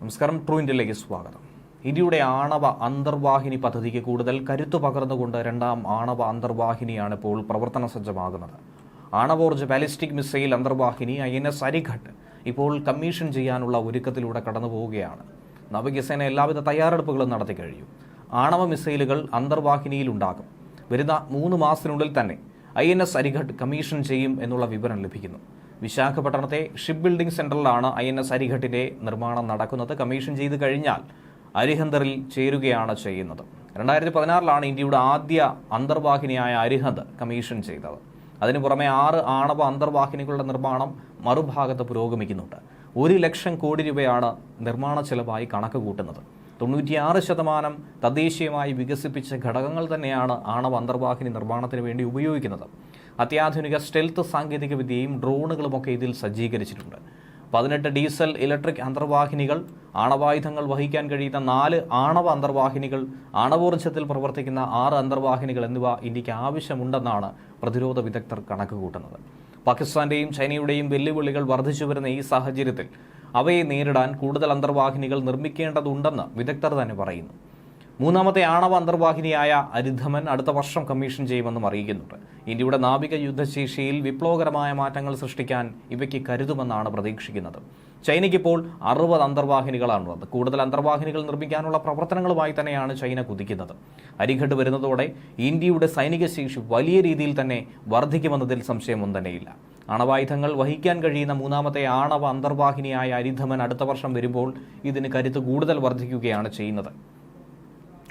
നമസ്കാരം ട്രൂ ഇന്ത്യയിലേക്ക് സ്വാഗതം. ഇന്ത്യയുടെ ആണവ അന്തർവാഹിനി പദ്ധതിക്ക് കൂടുതൽ കരുത്തു പകർന്നുകൊണ്ട് രണ്ടാം ആണവ അന്തർവാഹിനിയാണ് ഇപ്പോൾ പ്രവർത്തന സജ്ജമാകുന്നത്. ആണവോർജ ബാലിസ്റ്റിക് മിസൈൽ അന്തർവാഹിനി ഐ എൻ എസ് അരിഘട്ട് ഇപ്പോൾ കമ്മീഷൻ ചെയ്യാനുള്ള ഒരുക്കത്തിലൂടെ കടന്നു പോവുകയാണ് നാവികസേന എല്ലാവിധ തയ്യാറെടുപ്പുകളും നടത്തി കഴിഞ്ഞു. ആണവ മിസൈലുകൾ അന്തർവാഹിനിയിൽ ഉണ്ടാകും. വരുന്ന മൂന്ന് മാസത്തിനുള്ളിൽ തന്നെ I N S Arighat commission ചെയ്യും എന്നുള്ള വിവരം ലഭിക്കുന്നു. വിശാഖപട്ടണത്തെ ഷിപ്പ് ബിൽഡിംഗ് സെന്ററിലാണ് ഐ എൻ എസ് അരിഘട്ടിന്റെ നിർമ്മാണം നടക്കുന്നത്. കമ്മീഷൻ ചെയ്ത് കഴിഞ്ഞാൽ അരിഹന്തറിൽ ചേരുകയാണ് ചെയ്യുന്നത്. രണ്ടായിരത്തി പതിനാറിലാണ് ഇന്ത്യയുടെ ആദ്യ അന്തർവാഹിനിയായ അരിഹന്ത് കമ്മീഷൻ ചെയ്തത്. അതിനു പുറമെ ആറ് ആണവ അന്തർവാഹിനികളുടെ നിർമ്മാണം മറുഭാഗത്ത് പുരോഗമിക്കുന്നുണ്ട്. ഒരു ലക്ഷം കോടി രൂപയാണ് നിർമ്മാണ ചെലവായി കണക്ക് കൂട്ടുന്നത്. തൊണ്ണൂറ്റിയാറ് ശതമാനം തദ്ദേശീയമായി വികസിപ്പിച്ച ഘടകങ്ങൾ തന്നെയാണ് ആണവ അന്തർവാഹിനി നിർമ്മാണത്തിന് വേണ്ടി ഉപയോഗിക്കുന്നത്. അത്യാധുനിക സ്റ്റെൽത്ത് സാങ്കേതിക വിദ്യയും ഡ്രോണുകളുമൊക്കെ ഇതിൽ സജ്ജീകരിച്ചിട്ടുണ്ട്. പതിനെട്ട് ഡീസൽ ഇലക്ട്രിക് അന്തർവാഹിനികൾ ആണവായുധങ്ങൾ വഹിക്കാൻ കഴിയുന്ന നാല് ആണവ അന്തർവാഹിനികൾ ആണവോർജത്തിൽ പ്രവർത്തിക്കുന്ന ആറ് അന്തർവാഹിനികൾ എന്നിവ ഇന്ത്യയ്ക്ക് ആവശ്യമുണ്ടെന്നാണ് പ്രതിരോധ വിദഗ്ധർ കണക്കുകൂട്ടുന്നത്. പാകിസ്ഥാന്റെയും ചൈനയുടെയും വെല്ലുവിളികൾ വർദ്ധിച്ചു വരുന്ന ഈ സാഹചര്യത്തിൽ അവയെ നേരിടാൻ കൂടുതൽ അന്തർവാഹിനികൾ നിർമ്മിക്കേണ്ടതുണ്ടെന്ന് വിദഗ്ധർ തന്നെ പറയുന്നു. മൂന്നാമത്തെ ആണവ അന്തർവാഹിനിയായ അരിധമൻ അടുത്ത വർഷം കമ്മീഷൻ ചെയ്യുമെന്നും അറിയിക്കുന്നുണ്ട്. ഇന്ത്യയുടെ നാവിക യുദ്ധശേഷിയിൽ വിപ്ലവകരമായ മാറ്റങ്ങൾ സൃഷ്ടിക്കാൻ ഇവയ്ക്ക് കരുതുമെന്നാണ് പ്രതീക്ഷിക്കുന്നത്. ചൈനയ്ക്ക് ഇപ്പോൾ അറുപത് അന്തർവാഹിനികളാണുള്ളത്. കൂടുതൽ അന്തർവാഹിനികൾ നിർമ്മിക്കാനുള്ള പ്രവർത്തനങ്ങളുമായി തന്നെയാണ് ചൈന കുതിക്കുന്നത്. അരിഘട്ട് വരുന്നതോടെ ഇന്ത്യയുടെ സൈനിക ശേഷി വലിയ രീതിയിൽ തന്നെ വർദ്ധിക്കുമെന്നതിൽ സംശയമൊന്നും തന്നെയില്ല അണവായുധങ്ങൾ വഹിക്കാൻ കഴിയുന്ന മൂന്നാമത്തെ ആണവ അന്തർവാഹിനിയായ അരിധമൻ അടുത്ത വർഷം വരുമ്പോൾ ഇതിന് കരുത്ത് കൂടുതൽ വർദ്ധിക്കുകയാണ് ചെയ്യുന്നത്.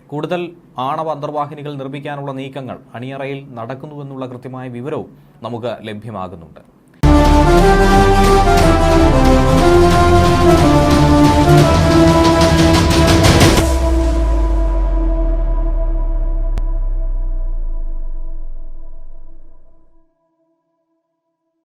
കൂടുതൽ ആണവ അന്തർവാഹിനികൾ നിർമ്മിക്കാനുള്ള നീക്കങ്ങൾ അണിയറയിൽ നടക്കുന്നുവെന്നുള്ള കൃത്യമായ വിവരവും നമുക്ക് ലഭ്യമാകുന്നുണ്ട്.